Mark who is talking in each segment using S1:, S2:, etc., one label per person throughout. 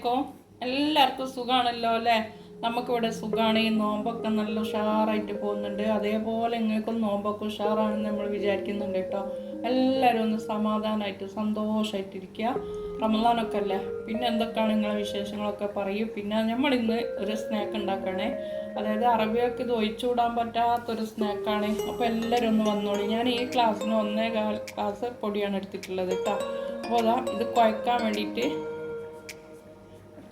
S1: അലൈക്കും എല്ലാവർക്കും സുഖമാണല്ലോ അല്ലേ? നമുക്കിവിടെ സുഖമാണ് ഈ നോമ്പൊക്കെ നല്ല ഉഷാറായിട്ട് പോകുന്നുണ്ട്. അതേപോലെ നിങ്ങൾക്കും നോമ്പൊക്കെ ഉഷാറാണെന്ന് നമ്മൾ വിചാരിക്കുന്നുണ്ട് കേട്ടോ. എല്ലാവരും ഒന്ന് സമാധാനമായിട്ട് സന്തോഷമായിട്ടിരിക്കുക റമദാനൊക്കെ അല്ലേ? പിന്നെ എന്തൊക്കെയാണ് നിങ്ങളെ വിശേഷങ്ങളൊക്കെ? പറയും. പിന്നെ നമ്മൾ ഇന്ന് ഒരു സ്നാക്ക് ഉണ്ടാക്കണേ അതായത് അറബിയൊക്കെ ഇത് ഒഴിച്ചുകൂടാൻ പറ്റാത്തൊരു സ്നാക്കാണ് അപ്പോൾ എല്ലാവരും ഒന്ന് വന്നോളി. ഞാൻ ഈ ക്ലാസ്സിന് ഒന്നേ ക്ലാസ് പൊടിയാണ് എടുത്തിട്ടുള്ളത് കേട്ടോ. അപ്പോൾ അതാ ഇത് കുഴക്കാൻ വേണ്ടിയിട്ട്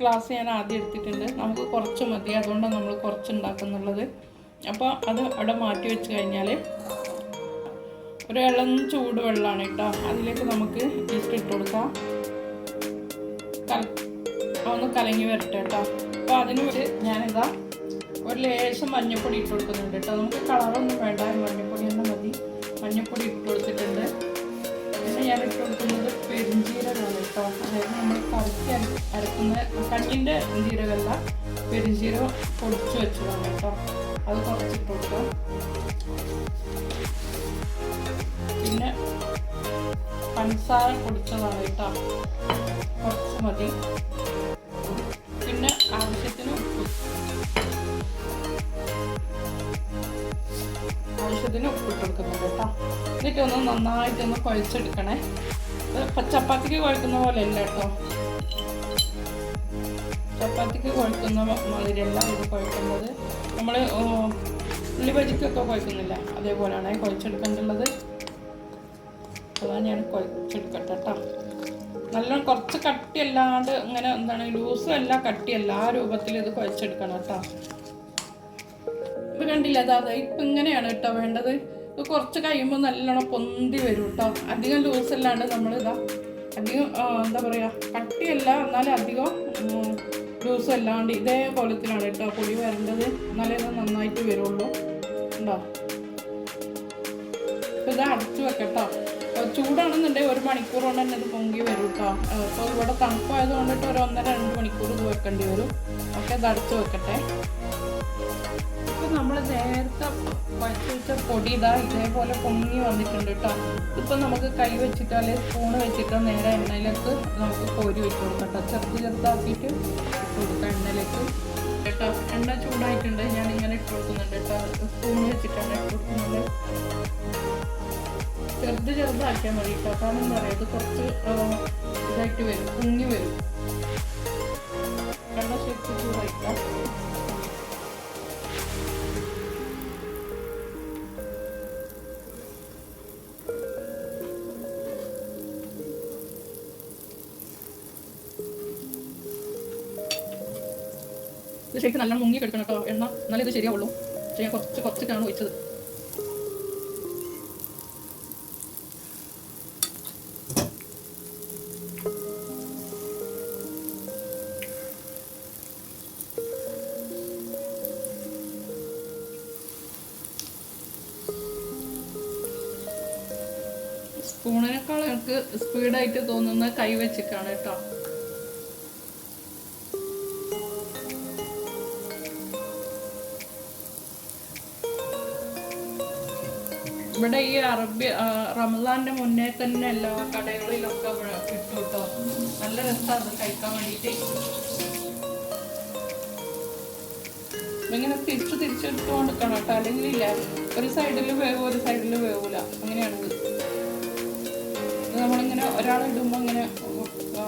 S1: ഗ്ലാസ് ഞാൻ ആദ്യം എടുത്തിട്ടുണ്ട്. നമുക്ക് കുറച്ച് മതി. അതുകൊണ്ടാണ് നമ്മൾ കുറച്ച് ഉണ്ടാക്കുന്നുള്ളത്. അപ്പോൾ അത് അവിടെ മാറ്റി വെച്ച് കഴിഞ്ഞാൽ ഒരു ഇളം ചൂട് വെള്ളമാണ് കേട്ടോ. അതിലേക്ക് നമുക്ക് ഈസ്റ്റ് ഇട്ട് കൊടുക്കാം. കല ഒന്ന് കലങ്ങി വരട്ടെ കേട്ടോ. അപ്പോൾ അതിന് ഒരു ഞാനിതാ ഒരു ലേശം മഞ്ഞപ്പൊടി ഇട്ട് കൊടുക്കുന്നുണ്ട് കേട്ടോ. നമുക്ക് കളറൊന്നും വേണ്ട. മഞ്ഞപ്പൊടി തന്നെ മതി. മഞ്ഞപ്പൊടി ഇട്ട് കൊടുത്തിട്ടുണ്ട്. കേട്ടോ അതായത് നമ്മൾ കറിക്ക് അര- അരക്കുന്ന കണ്ണിന്റെ ജീരകമല്ല പെരുംജീരകം പൊടിച്ച് വെച്ചതാണ് കേട്ടോ അത് കുറച്ചിട്ട് കൊടുക്കാം പിന്നെ പഞ്ചസാര പൊടിച്ചതാണ് കേട്ടോ കുറച്ച് മതി പിന്നെ ആവശ്യത്തിന് ഉപ്പ് ആവശ്യത്തിന് ഉപ്പിട്ട് കൊടുക്കുന്നുണ്ട് കേട്ടോ. എന്നിട്ടൊന്ന് നന്നായിട്ടൊന്ന് കുഴച്ചെടുക്കണേ. ചപ്പാത്തിക്ക് കുഴക്കുന്ന പോലെ അല്ല കേട്ടോ. ചപ്പാത്തിക്ക് കുഴക്കുന്ന മാതിരിയല്ല ഇത് കുഴക്കുന്നത്. നമ്മൾ ഉള്ളി ബജിക്കൊക്കെ കുഴക്കുന്നില്ല. അതേപോലെയാണ് കുഴച്ചെടുക്കേണ്ടുള്ളത് അതാണ് ഞാൻ കുഴച്ചെടുക്കട്ടെ കേട്ടോ. നല്ല കുറച്ച് കട്ടിയല്ലാണ്ട് ഇങ്ങനെ എന്താണ് ലൂസും അല്ല കട്ടിയല്ല. ആ രൂപത്തിൽ ഇത് കുഴച്ചെടുക്കണം കേട്ടോ. ഇത് കണ്ടില്ല അതാ ഇപ്പം ഇങ്ങനെയാണ് കേട്ടോ വേണ്ടത്. കുറച്ച് കഴിയുമ്പോൾ നല്ലോണം പൊന്തി വരും കേട്ടോ. അധികം ലൂസ് അല്ലാണ്ട് നമ്മൾ ഇതാ അധികം എന്താ പറയുക കട്ടിയല്ല എന്നാലും അധികം ലൂസ് അല്ലാണ്ട് ഇതേ കോലത്തിലാണ് കേട്ടോ പൊടി വരേണ്ടത്. എന്നാലേ ഇത് നന്നായിട്ട് വരുള്ളൂ. ഉണ്ടോ ഇപ്പൊ ഇത് അടച്ചു വെക്കട്ടോ. ചൂടാണെന്നുണ്ടെങ്കിൽ ഒരു മണിക്കൂർ കൊണ്ട് തന്നെ ഇത് പൊങ്കി വരും കേട്ടോ അപ്പോൾ ഇവിടെ തണുപ്പായത് കൊണ്ടിട്ട് ഒരു ഒന്നര രണ്ട് മണിക്കൂർ ഇത് വെക്കേണ്ടി വരും. ഓക്കെ ഇത് അടച്ചു വെക്കട്ടെ. ഇപ്പം നമ്മൾ നേരത്തെ വച്ചുവെച്ച പൊടി ഇതാ ഇതേപോലെ പൊങ്ങി വന്നിട്ടുണ്ട് കേട്ടോ ഇപ്പം നമുക്ക് കൈ വെച്ചിട്ടോ അല്ലെങ്കിൽ സ്പൂണ് വെച്ചിട്ടോ നേരെ എണ്ണയിലേക്ക് നമുക്ക് കോരി വെച്ച് കൊടുക്കാം കേട്ടോ ചെറുത് ചെറുതാക്കിയിട്ട് കൊടുക്കാം എണ്ണയിലേക്ക്. കേട്ടോ എണ്ണ ചൂടായിട്ടുണ്ട്. ഞാൻ ഇങ്ങനെ ഇട്ട് കൊടുക്കുന്നുണ്ട് കേട്ടോ സ്പൂൺ വെച്ചിട്ടാണ് ഇട്ട് കൊടുക്കുന്നത് ചെറുത് ചെറുതാക്കിയാൽ മതി. കേട്ടോ കാരണം എന്താ പറയുക ഇത് കുറച്ച് ഇതായിട്ട് വരും. കുഞ്ഞു വരും. എണ്ണ ശരിക്കും ചൂടായിക്കാം ശരിക്കും നല്ല മുങ്ങി കിടക്കണം കേട്ടോ. എണ്ണ എന്നാലേ ഇത് ശരിയാവുള്ളൂ. പക്ഷേ ഞാൻ കുറച്ച് കുറച്ചിട്ടാണ് ഒഴിച്ചത്. സ്പൂണിനേക്കാൾ എനിക്ക് സ്പീഡായിട്ട് തോന്നുന്ന കൈ വെച്ചിട്ടാണ് കേട്ടോ. ഇവിടെ ഈ അറബി റമദാന്റെ മുന്നേ തന്നെ എല്ലാ കടകളിലൊക്കെ കിട്ടും കേട്ടോ. നല്ല രസമാണ് കഴിക്കാൻ വേണ്ടിയിട്ട്. ഇങ്ങനെ തിരിച്ചു തിരിച്ചെടുത്തുകൊണ്ട് കണട്ടോ അല്ലെങ്കിൽ ഇല്ല. ഒരു സൈഡിൽ വേവും ഒരു സൈഡിൽ വേവൂല. അങ്ങനെയാണ് ഇത് ഇത്. നമ്മളിങ്ങനെ ഒരാളെ ഇടുമ്പോൾ ഇങ്ങനെ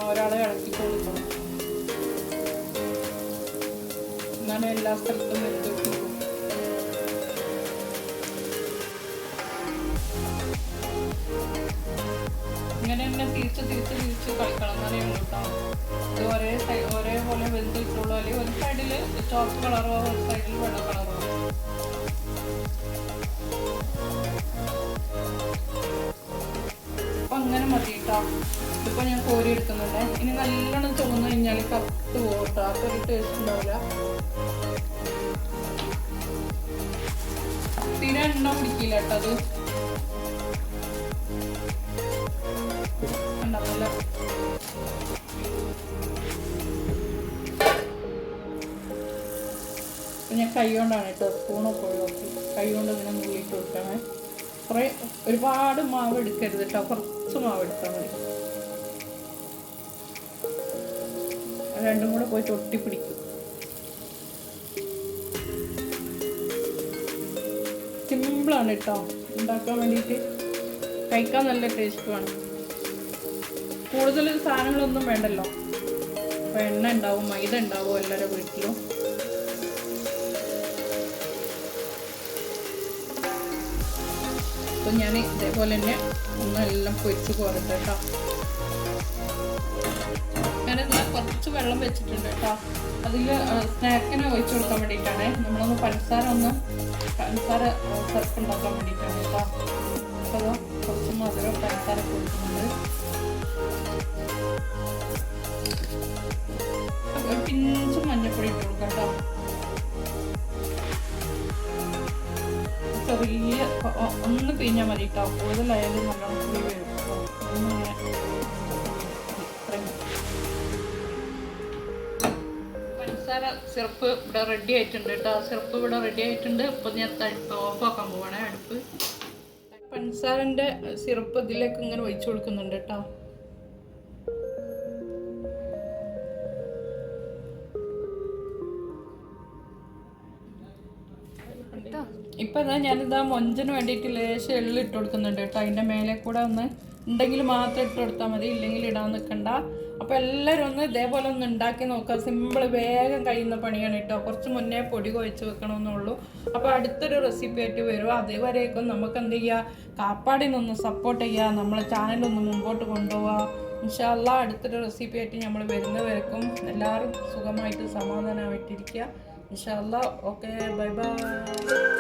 S1: ഒരാളെ ഇളക്കി കൊടുക്കണം എന്നാലും എല്ലാ സ്ഥലത്തും ഇങ്ങനെ തന്നെ തിരിച്ച് തിരിച്ച് തിരിച്ച് കളിക്കണം ഉള്ളൂ കേട്ടോ. ഇത് ഒരേ സൈ ഒരേപോലെ വെന്തിട്ടുള്ളൂ അല്ലെങ്കിൽ ഒരു സൈഡിൽ ചോപ്പ് കളറോ ഒരു സൈഡിൽ വെള്ള കളറോ. കേട്ടോ. ഇതിപ്പോ ഞാൻ കോരി എടുക്കുന്നുണ്ട്. ഇനി നല്ലോണം ചുവന്ന് കഴിഞ്ഞാൽ കറക്റ്റ് പോകും കേട്ടോ അപ്പൊ ഒരു ടേസ്റ്റ് ഉണ്ടാവില്ല. തീരെ എണ്ണ പിടിക്കില്ല കേട്ടോ അത്. ഉണ്ടാവില്ല ഞാൻ കൈ കൊണ്ടാണ് കേട്ടോ സ്പൂണൊക്കെ ഒഴിവാക്കി. കൈ കൊണ്ട് ഇങ്ങനെ മുള്ളിട്ട് കൊടുക്കണേ കുറേ ഒരുപാട് മാവ് എടുക്കരുത് കേട്ടോ. കുറച്ച് മാവ് എടുത്താൽ മതി രണ്ടും കൂടെ പോയിട്ട് ഒട്ടിപ്പിടിക്കും സിമ്പിളാണ് കേട്ടോ. ഉണ്ടാക്കാൻ വേണ്ടിയിട്ട് കഴിക്കാൻ നല്ല ടേസ്റ്റുമാണ്. കൂടുതൽ സാധനങ്ങളൊന്നും വേണ്ടല്ലോ. അപ്പോൾ എണ്ണ ഉണ്ടാവും മൈദ ഉണ്ടാവും എല്ലാവരുടെ വീട്ടിലും. അപ്പം ഞാൻ ഇതേപോലെ തന്നെ ഒന്ന് എല്ലാം പൊരിച്ച് പോരട്ടെ കേട്ടോ ഞാനിന്ന് കുറച്ച് വെള്ളം വെച്ചിട്ടുണ്ട് കേട്ടോ അതിൽ സ്നാക്കിനെ ഒഴിച്ചു കൊടുക്കാൻ വേണ്ടിയിട്ടാണ്. നമ്മളൊന്ന് പഞ്ചസാര ഒന്ന് പഞ്ചസാര ചെറുപ്പ് ഉണ്ടാക്കാൻ വേണ്ടിയിട്ടാണ് കേട്ടോ ചെറിയ ഒന്ന് പിഞ്ഞാൽ മതി കേട്ടോ കൂടുതലായാലും നല്ലോണം പുളി വരും. അപ്പോൾ ഒന്നിങ്ങനെ പഞ്ചസാര സിറപ്പ് ഇവിടെ റെഡി ആയിട്ടുണ്ട് കേട്ടോ സിറപ്പ് ഇവിടെ റെഡി ആയിട്ടുണ്ട്. ഇപ്പം ഞാൻ ഓഫ് ആക്കാൻ പോവാണേ അടുപ്പ്. പഞ്ചസാരന്റെ സിറപ്പ് ഇതിലേക്ക് ഇങ്ങനെ ഒഴിച്ചു കൊടുക്കുന്നുണ്ട് കേട്ടോ ഇപ്പൊ ഇതാ ഞാനിതാ മൊഞ്ചിന് വേണ്ടിയിട്ട് ലേശം എള്ള് ഇട്ട് കൊടുക്കുന്നുണ്ട് കേട്ടോ. അതിന്റെ മേലെ കൂടെ ഒന്ന് ഉണ്ടെങ്കിൽ മാത്രം ഇട്ട് കൊടുത്താൽ മതി ഇല്ലെങ്കിൽ ഇടാൻ നിൽക്കണ്ട അപ്പൊ എല്ലാവരും ഒന്ന് ഇതേപോലെ ഒന്ന് ഉണ്ടാക്കി നോക്കുക സിമ്പിൾ വേഗം കഴിയുന്ന പണിയാണ് കേട്ടോ. കുറച്ച് മുന്നേ പൊടി കുഴച്ച് വെക്കണമെന്നുള്ളൂ. അപ്പോൾ അടുത്തൊരു റെസിപ്പി ആയിട്ട് വരും. അതുവരേക്കും നമുക്ക് എന്ത് ചെയ്യുക കാപ്പാടിനൊന്ന് സപ്പോർട്ട് ചെയ്യുക നമ്മളെ ചാനലൊന്ന് മുമ്പോട്ട് കൊണ്ടുപോവുക ഇൻഷാല്ല അടുത്തൊരു റെസിപ്പി ആയിട്ട് നമ്മൾ വരുന്നവരേക്കും എല്ലാവരും സുഖമായിട്ട് സമാധാനമായിട്ടിരിക്കുക InsyaAllah. Okay, bye-bye.